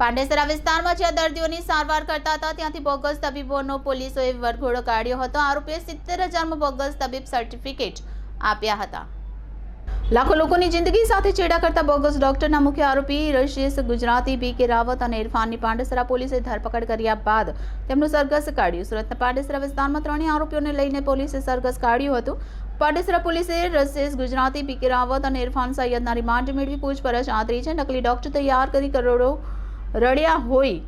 પાંડેસરા વિસ્તારમાં જ્યાં દર્દીઓની સારવાર કરતા હતા, ત્યાંથી બોગસ તબીબોનો પોલીસોએ વરઘોડો કાઢ્યો હતો. આરોપીએ સિત્તેર હજારમાં બોગસ તબીબ સર્ટિફિકેટ આપ્યા હતા. લાખો લોકોની જિંદગી સાથે ચેડા કરતા બોગસ ડોક્ટરના મુખ્ય આરોપી રશિયસ ગુજરાતી, બી કે રાવત અને ઇરફાનની પાંડેસરા પોલીસે ધરપકડ કર્યા બાદ તેમનું સરઘસ કાઢ્યું. સુરતના પાંડેસરા વિસ્તારમાં ત્રણેય આરોપીઓને લઈને પોલીસે સરઘસ કાઢ્યું હતું. પાંડેસરા પોલીસે રશિયસ ગુજરાતી, બી કે રાવત અને ઇરફાન સૈયદના રિમાન્ડ મેળવી પૂછપરછ આદરી છે. નકલી ડોક્ટર તૈયાર કરી કરોડો રડ્યા હોય.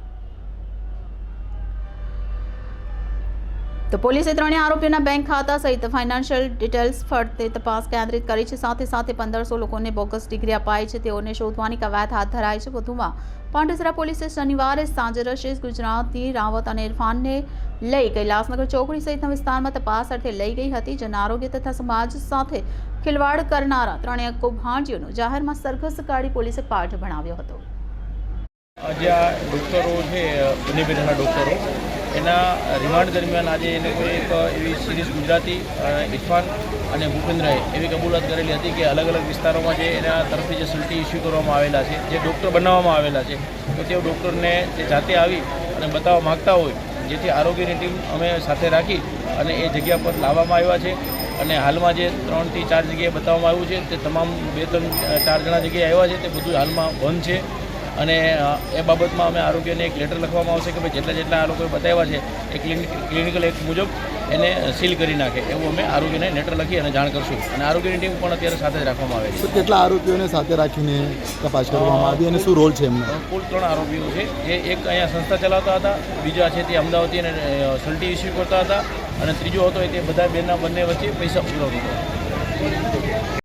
તો પોલીસે ત્રણેય આરોપીઓના બેંક ખાતા સહિત ફાઇનાન્શિયલ ડિટેલ્સ ફરતે તપાસ કેન્દ્રિત કરી છે. સાથે સાથે પંદરસો લોકોને બોગસ ડિગ્રી અપાઈ છે. તેઓને શોધવાની કવાયત હાથ ધરાઈ છે. વધુમાં પાંડેસરા પોલીસે શનિવારે સાંજે રશેષ ગુજરાતી રાવત અને ઇરફાનને લઈ કૈલાસનગર ચોકડી સહિતના વિસ્તારમાં તપાસ અર્થે લઈ ગઈ હતી. જેના આરોગ્ય તથા સમાજ સાથે ખિલવાડ કરનારા ત્રણેય કૌભાંડીઓનો જાહેરમાં સરઘસ કાઢી પોલીસે પાઠ ભણાવ્યો હતો. આજે આ ડૉક્ટરો છે પેઢીના ડૉક્ટરો, એના રિમાન્ડ દરમિયાન આજે એને કોઈ એક એવી સિરીઝ ગુજરાતી ઇરફાન અને ભૂપેન્દ્રએ એવી કબૂલાત કરેલી હતી કે અલગ અલગ વિસ્તારોમાં જે એના તરફથી જે સલ્ટી ઇસ્યુ કરવામાં આવેલા છે, જે ડૉક્ટર બનાવવામાં આવેલા છે, તો તેઓ ડૉક્ટરને જે જાતે આવી અને બતાવવા માગતા હોય, જેથી આરોગ્યની ટીમ અમે સાથે રાખી અને એ જગ્યા પર લાવવામાં આવ્યા છે અને હાલમાં જે ત્રણથી ચાર જગ્યાએ બતાવવામાં આવ્યું છે, તે તમામ બે ત્રણ ચાર જણા જગ્યાએ આવ્યા છે, તે બધું હાલમાં બંધ છે. અને એ બાબતમાં અમે આરોગ્યને એક લેટર લખવામાં આવશે કે ભાઈ જેટલા જેટલા આ લોકોએ બતાવ્યા છે એ ક્લિનિક ક્લિનિકલ એક્ટ મુજબ એને સીલ કરી નાખે. એવું અમે આરોગ્યને લેટર લખી અને જાણ કરશું. અને આરોગ્યની ટીમ પણ અત્યારે સાથે જ રાખવામાં આવે છે. કેટલા આરોપીઓને સાથે રાખીને તપાસ કરવામાં આવી અને શું રોલ છે એમનો? કુલ ત્રણ આરોપીઓ છે. જે એક અહીંયા સંસ્થા ચલાવતા હતા બીજા છે તે અમદાવાદથી અને સલટી સલ્ટી ઇસ્યુ કરતા હતા અને ત્રીજો હતો એ તે બધા બેના બંને વચ્ચે પૈસા ઉઘરાવતો હતો.